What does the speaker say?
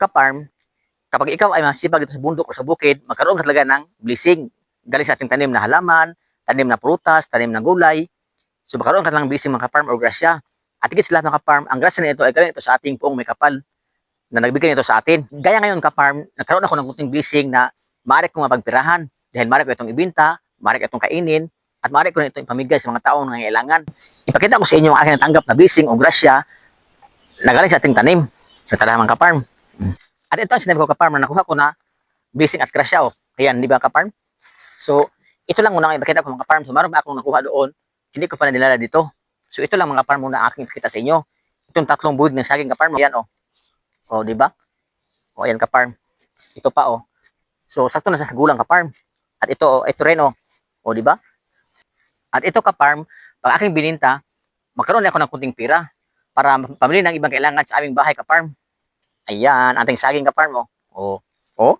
ka-farm, kapag ikaw ay masipag dito sa bundok o sa bukid, magkaroon ka talaga ng blessing. Galing sa ating tanim na halaman, tanim na prutas, tanim na gulay. So magkaroon ka ng blessing mga ka-farm o grasya. At higit lahat mga ka-farm, ang grasya na ito ay galing ito sa ating poong may kapal na nagbigay nito sa atin. Gaya ngayon ka-farm, nagkaroon ako ng kunting blessing na maaari kong mapagpirahan. Dahil maaari ko itong ibinta, maaari ko itong kainin, at maaari ko rin itong ipamigay sa mga taong nangailangan. Ipakita ko sa inyo ang aking natanggap na blessing o grasya na galing sa ating tanim sa talamang ka-farm. At ito ang sinabi ko ka-farm na nakuha ko na blessing at grasya. Oh. Ayan, di ba ka-farm? So, ito lang muna ang ipakita ko mga ka-farm. So, pa akong nakuha doon. Hindi ko pa na nilala dito. So, ito lang mga ka-farm muna aking ipakita sa inyo. Itong tatlong buhid ng saging ka-farm. Ayan, oh. Oh, di ba? Oh, ayan ka-farm. Ito pa, oh. So, sakto na sa gulang ka-farm. At ito, oh, ito rin, oh. Oh, di ba? At ito ka-farm, pag aking bininta, magkaroon na ako ng kunting pira para pamili ng ibang kailangan sa aming bahay ka-farm. Ayan, ating saging ka-farm, oh. Oh, oh.